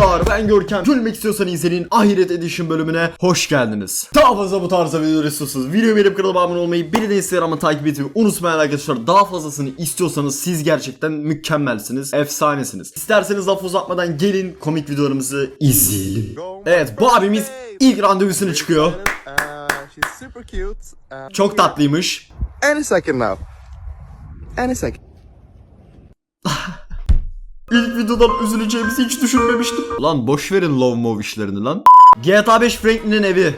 Arkadaşlar ben Görkem. Gülmek istiyorsan izleyin Ahiret Edition bölümüne hoş geldiniz. Daha fazla bu tarzda videolar istiyorsanız videoyu beğenip kanalıma abone olmayı bir de Instagram'ı takip etmeyi unutmayın arkadaşlar. Daha fazlasını istiyorsanız siz gerçekten mükemmelsiniz. Efsanesiniz. İsterseniz laf uzatmadan gelin komik videolarımızı izleyelim. Evet bu abimiz ilk randevusuna çıkıyor. Çok tatlıymış. any second now. Any second. İlk videodan üzüleceğimizi hiç düşünmemiştim. Lan boş verin love move işlerini lan. GTA 5 Franklin'in evi.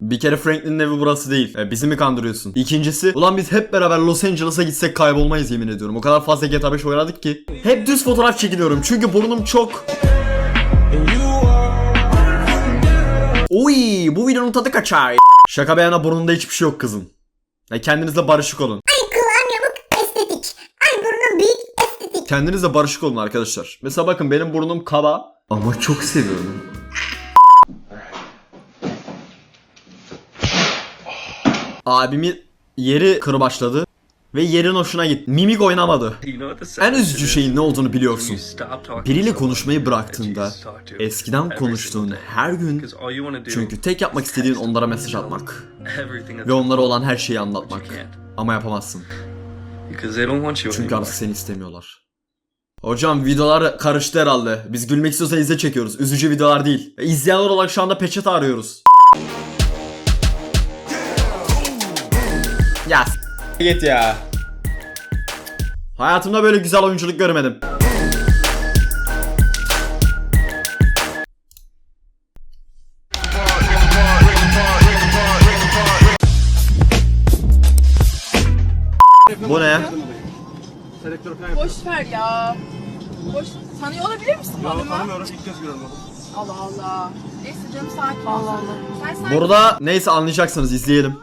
Bir kere Franklin'in evi burası değil. E, bizi mi kandırıyorsun? İkincisi, ulan biz hep beraber Los Angeles'a gitsek kaybolmayız yemin ediyorum. O kadar fazla GTA 5 oynadık ki. Hep düz fotoğraf çekiliyorum çünkü burnum çok... Uy, bu videonun tadı kaçar. Şaka bir yana burnunda hiçbir şey yok kızım. Ya kendinizle barışık olun. Estetik. Ay burnum büyük estetik. Kendinizle barışık olun arkadaşlar. Mesela bakın benim burnum kaba ama çok seviyorum. Abimi yeri kırbaçladı ve yerin hoşuna gitti. Mimik oynamadı. En üzücü şeyin ne olduğunu biliyorsun. Biriyle konuşmayı bıraktığında eskiden konuştuğun her gün çünkü tek yapmak istediğin onlara mesaj atmak ve onlara olan her şeyi anlatmak. Ama yapamazsın. Çünkü artık seni istemiyorlar. Hocam videolar karıştı herhalde. Biz gülmek istiyorsa izle çekiyoruz. Üzücü videolar değil. E, İzleyenler olarak şu anda peçete arıyoruz. Ya s- git ya. Hayatımda böyle güzel oyunculuk görmedim. Bu ne? Boş ver ya. Boş. Tanıyor olabilir misin bu adamı? Tanımıyorum ilk kez görüyorum. Allah Allah. Neyse canım sakin Allah Allah. Sen sen Burada neyse anlayacaksınız izleyelim.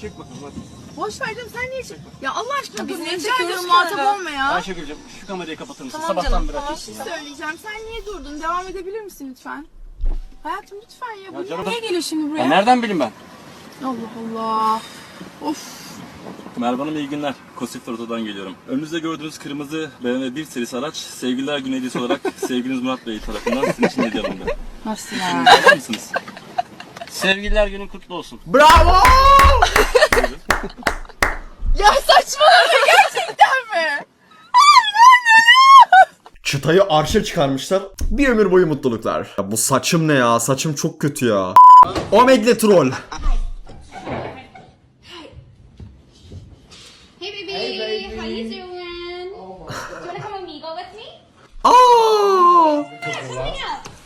Çek bakalım hadi. boş ver canım sen niye çek? Ya Allah aşkına biz niye çekiyoruz çekiyoruz muhatap olma ya. Ayşegül'cüm şu kamerayı kapatır mısın? Tamam Sabahtan canım beri tamam. Bir açıyorsun şey ya. söyleyeceğim. Sen niye durdun? Devam edebilir misin lütfen? Hayatım lütfen ya. Bu Ya canım- niye geliyor şimdi buraya? Ya nereden bileyim ben? Allah Allah. Of. Merhaba Hanım iyi günler. Kosif Oto'dan geliyorum. Önünüzde gördüğünüz kırmızı BMW 1 serisi araç Sevgililer Günü hediyesi olarak sevgiliniz Murat Bey tarafından sizin için hediye alındı. Nasıl ya? Var mısınız? Sevgililer günün kutlu olsun. Bravo! ya saçmalama gerçekten mi? Çıtayı arşa çıkarmışlar. Bir ömür boyu mutluluklar. Ya bu saçım ne ya? Saçım çok kötü ya. Omegle troll.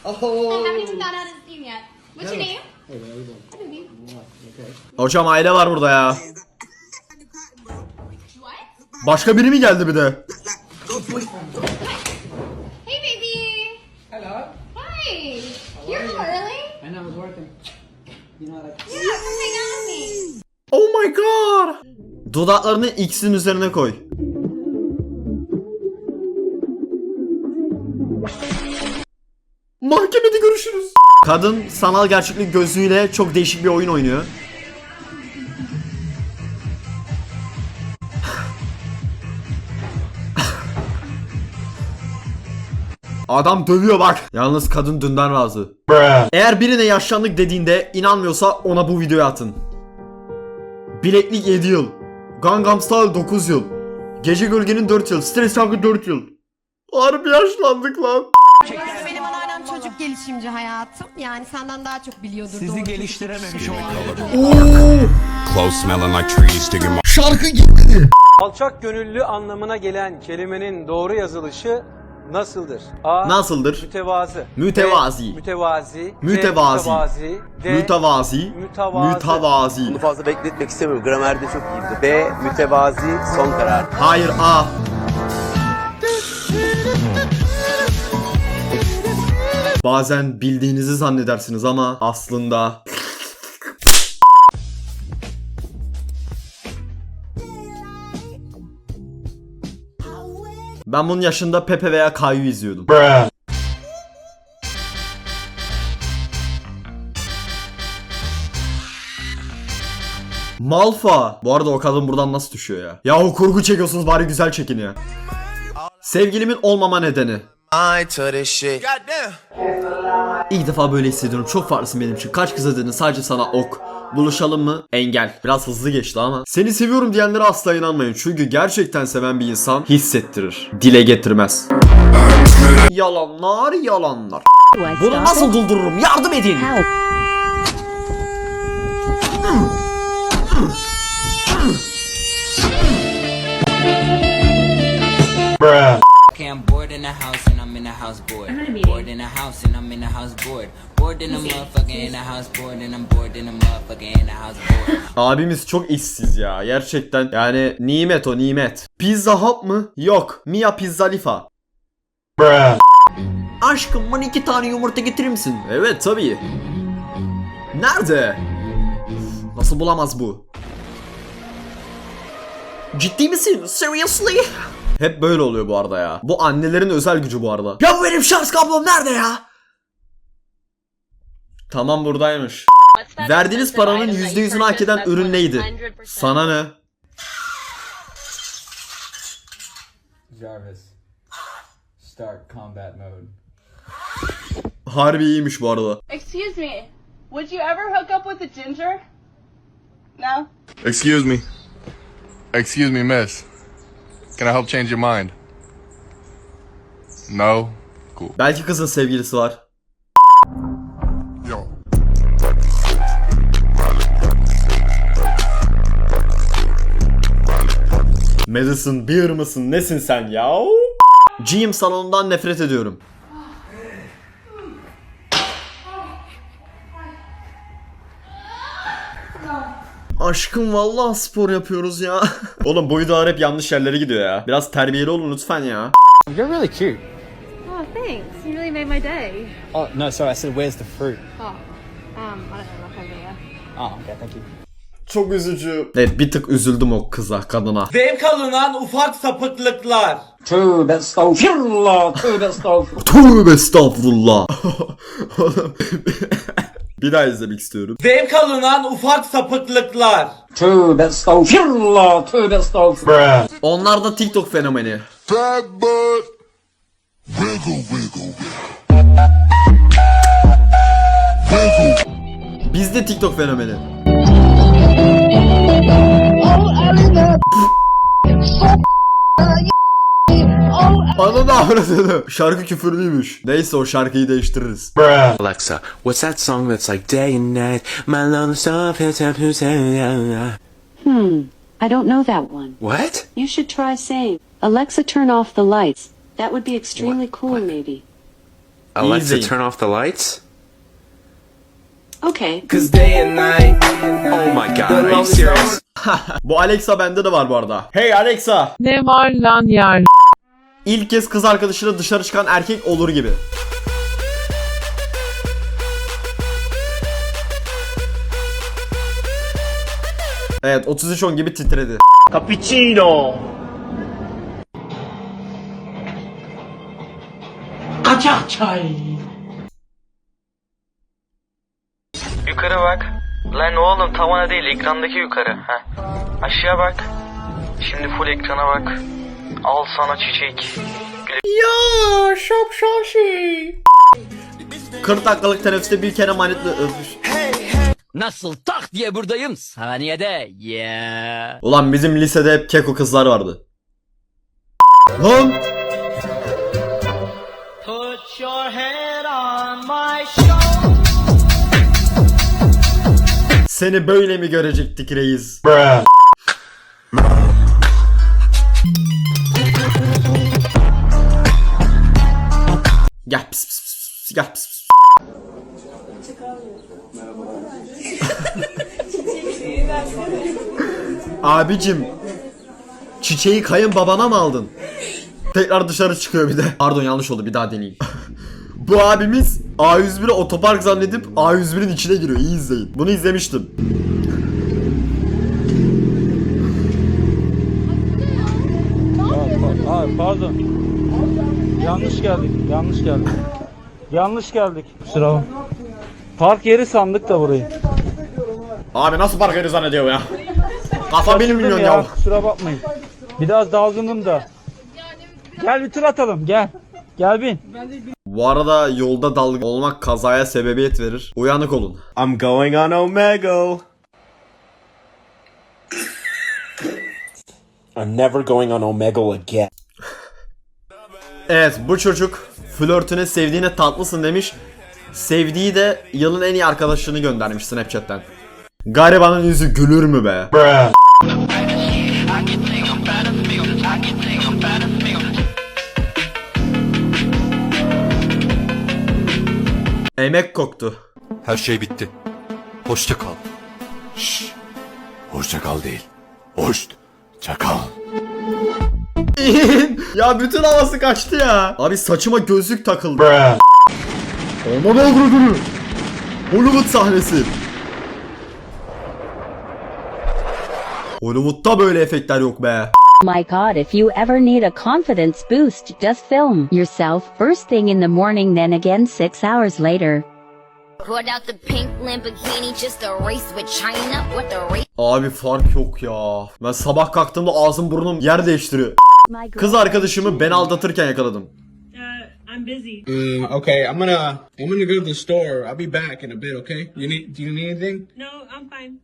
Up. I haven't even gone out and seen yet. What's your name? Hey baby. Hocam aile var burada ya. What? Başka biri mi geldi bir de? Hey baby. Hello. Hi. You're home early. I know I was working. You know, like Yeah, come hang out with me. Oh my god. Dudaklarını X'in üzerine koy. Mahkemede görüşürüz. Kadın sanal gerçeklik gözlüğüyle çok değişik bir oyun oynuyor. Adam dövüyor bak. Yalnız kadın dünden razı. Eğer birine yaşlandık dediğinde inanmıyorsa ona bu videoyu atın. Bileklik 7 yıl. Gangnam Style 9 yıl. Gece Gölgenin 4 yıl. Stres Şarkı 4 yıl. Harbi yaşlandık lan. Gelişimci hayatım. Yani senden daha çok biliyordur. sizi geliştirememiş oldum. Clothes smelling like trees, digging my Şarkı gitti. Alçak gönüllü anlamına gelen kelimenin doğru yazılışı nasıldır? A. Nasıldır? Mütevazı. Mütevazi. B. Mütevazi. C. Mütevazi. Mütevazi. D. Mütevazi. Mütevazı. Mütevazi. Bunu fazla bekletmek istemiyorum. Gramerde çok iyiydi. B. Mütevazi son karar. Hayır A. Bazen bildiğinizi zannedersiniz ama aslında Ben bunun yaşında Pepe veya Kayu izliyordum. Malfa. Bu arada o kadın buradan nasıl düşüyor ya? Yahu kurgu çekiyorsunuz bari güzel çekin ya. Sevgilimin olmama nedeni. I to this shit. Goddamn. İlk defa böyle hissediyorum. Çok farklısın benim için. Kaç kıza dedin sadece sana ok. Buluşalım mı? Engel. Biraz hızlı geçti ama. Seni seviyorum diyenlere asla inanmayın. Çünkü gerçekten seven bir insan hissettirir. Dile getirmez. Yalanlar yalanlar. Bunu nasıl doldururum? Yardım edin. I'm bored in the house and I'm in the house bored. Bored in the house and I'm in the house bored. Bored in the motherfucker in the house bored and I'm bored in the motherfucker in the house bored. Abimiz çok işsiz ya. Gerçekten yani nimet o nimet. Pizza Hut mı? Yok. Mia Pizza Lifa. Aşkım bana iki tane yumurta getirir misin? Evet tabii. Nerede? Nasıl bulamaz bu? Ciddi misin? Seriously? Hep böyle oluyor bu arada ya. Bu annelerin özel gücü bu arada. Ya bu benim şarj kablom nerede ya? Tamam buradaymış. Verdiğiniz paranın %100'ünü hak eden ürün neydi? Sana ne? Jarvis, start combat mode. Harbi iyiymiş bu arada. Excuse me. Would you ever hook up with a ginger? No? Excuse me. Excuse me, miss. Can I help change your mind? No? Cool. Belki kızın sevgilisi var. Yo. Madison Beer mısın nesin sen ya? Gym salonundan nefret ediyorum. Aşkım vallahi spor yapıyoruz ya. Oğlum bu videolar hep yanlış yerlere gidiyor ya. Biraz terbiyeli olun lütfen ya. You're really cute. Oh, thanks. You really made my day. Oh, no, sorry, I said where's the fruit? Oh, um, I don't know what kind of Oh, okay, thank you. Çok üzücü. Evet bir tık üzüldüm o kıza, kadına. Zevk alınan ufak sapıklıklar. Tövbe estağfirullah, tövbe estağfirullah. Tövbe estağfurullah. Bir daha izlemek istiyorum. Zevk alınan ufak sapıklıklar. Tövbe estağfirullah, tövbe estağfirullah. Onlar da TikTok fenomeni. Wiggle, wiggle, Biz de TikTok fenomeni. Ananı avradını. Şarkı küfürlüymüş. Neyse o şarkıyı değiştiririz. Alexa, what's that song that's like day and night? My love. Hmm, I don't know that one. What? You should try saying, Alexa, turn off the lights. That would be extremely cool, maybe. Alexa, Easy. turn off the lights? Okay. Cause day and night. Oh my god, are you serious? Bu Alexa bende de var bu arada. Hey Alexa. Ne var lan yar? İlk kez kız arkadaşıyla dışarı çıkan erkek olur gibi. Evet 33-10 gibi titredi. Cappuccino. Kaçak çay. Yukarı bak. Lan oğlum tavana değil ekrandaki yukarı. Heh. Aşağı bak. Şimdi full ekrana bak. Al sana çiçek. Ya şapşaşı. 40 dakikalık teneffüste bir kere manitle öpüş. Nasıl tak diye buradayım saniyede. Yeah. Ulan bizim lisede hep keko kızlar vardı. Lan Put your head on my shoulder. seni böyle mi görecektik reis? Gel Abicim çiçeği kayınbabana mı aldın? Tekrar dışarı çıkıyor bir de. Pardon yanlış oldu bir daha deneyeyim. Bu abimiz A101'i otopark zannedip A101'in içine giriyor. İyi izleyin. Bunu izlemiştim. Abi pardon. Yanlış geldik, yanlış geldik. Yanlış geldik. Kusura bakma. Park yeri sandık da burayı. Abi nasıl park yeri zannediyor ya? Kafa benim milyon ya, ya. kusura bakmayın. Biraz dalgınım da. Gel bir tur atalım gel. Gel bin. Bu arada yolda dalga olmak kazaya sebebiyet verir. Uyanık olun. I'm going on Omegle. I'm never going on Omegle again. Evet bu çocuk flörtüne sevdiğine tatlısın demiş. Sevdiği de yılın en iyi arkadaşını göndermiş Snapchat'ten. Garibanın yüzü gülür mü be? Emek koktu. Her şey bitti. Hoşça kal. Şşş. Hoşça kal değil. Hoşt. Çakal. ya bütün havası kaçtı ya. Abi saçıma gözlük takıldı. Aman avradını. Hollywood sahnesi. Hollywood'da böyle efektler yok be. My god, if you ever need a confidence boost, just film yourself first thing in the morning, then again six hours later. Pulled out the pink Lamborghini just to race with China. What the race? Abi fark yok ya. Ben sabah kalktığımda ağzım burnum yer değiştiriyor. Kız arkadaşımı ben aldatırken yakaladım. I'm busy. Mm, okay, I'm gonna I'm gonna go to the store. I'll be back in a bit. Okay. You need do you need anything? No, I'm fine.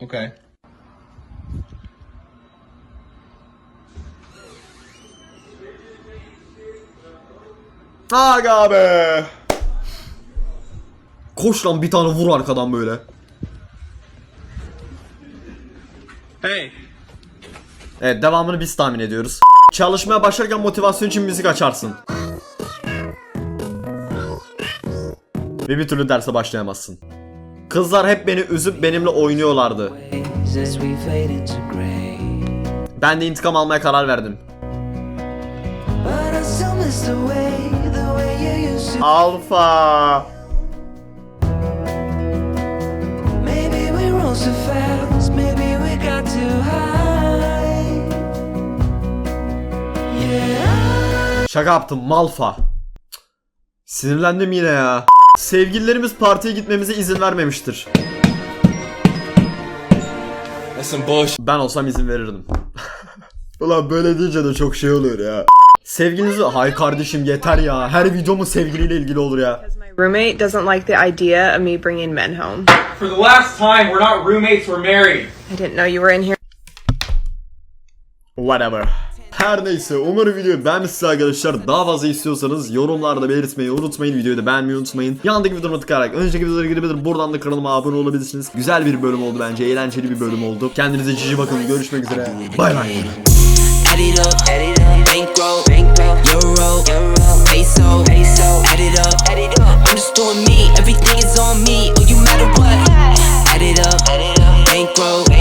Okay. Aga be. Koş lan bir tane vur arkadan böyle. Hey. Evet devamını biz tahmin ediyoruz. Çalışmaya başlarken motivasyon için müzik açarsın. Ve bir türlü derse başlayamazsın. Kızlar hep beni üzüp benimle oynuyorlardı. Ben de intikam almaya karar verdim. Alfa. Şaka yaptım Malfa. Cık. Sinirlendim yine ya. Sevgililerimiz partiye gitmemize izin vermemiştir. Ben olsam izin verirdim. Ulan böyle deyince de çok şey oluyor ya. Sevgilinizi hay kardeşim yeter ya. Her videomu sevgiliyle ilgili olur ya. My roommate doesn't like the idea of me bringing men home. For the last time, we're not roommates, we're married. I didn't know you were in here. Whatever. Her neyse umarım videoyu beğenmişsiniz arkadaşlar. Daha fazla istiyorsanız yorumlarda belirtmeyi unutmayın. Videoyu da beğenmeyi unutmayın. Yandaki videomu tıklayarak önceki videolara gidebilir. Buradan da kanalıma abone olabilirsiniz. Güzel bir bölüm oldu bence. Eğlenceli bir bölüm oldu. Kendinize cici bakın. Görüşmek üzere. Bay bay. add it up. Bankroll, bankroll, euro, peso, add it up. I'm just doing me, everything is on me. Oh, you matter what? Add it up, bankroll.